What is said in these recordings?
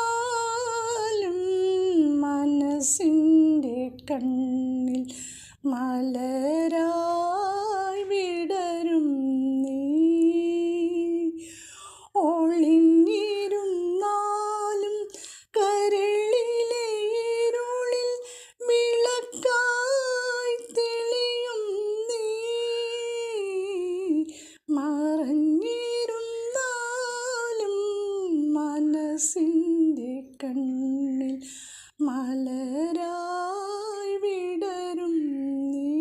മറഞ്ഞിരുന്നാലും മനസ്സിന്റെ കണ്ണിൽ മലരായി കണ്ണിൽ മലരായി വിടരും നീ.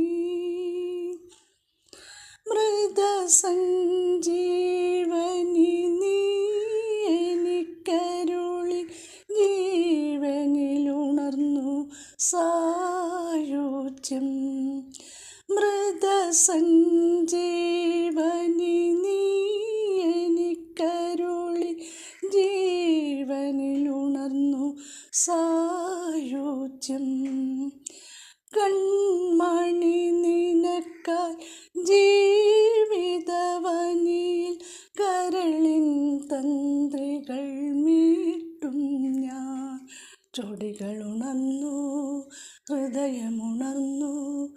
മൃതസഞ്ജീവനി നീ ജീവനിലുണർന്നു സായോജ്യം. മൃതസഞ്ജീവനി നീ എനിക്കരുളി ജീവനിലുണർന്നു സായുജ്യം. കൺമണി നിനക്ക ജീവിതവനിൽ കരളിൻ തന്ത്രികൾ മീട്ടും ഞാൻ. ചൊടികളുണർന്നു ഹൃദയമുണർന്നു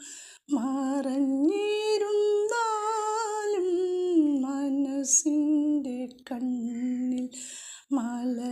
മാറഞ്ഞിരുന്നാലും മനസ്സിന്റെ കണ്ണിൽ മലരായി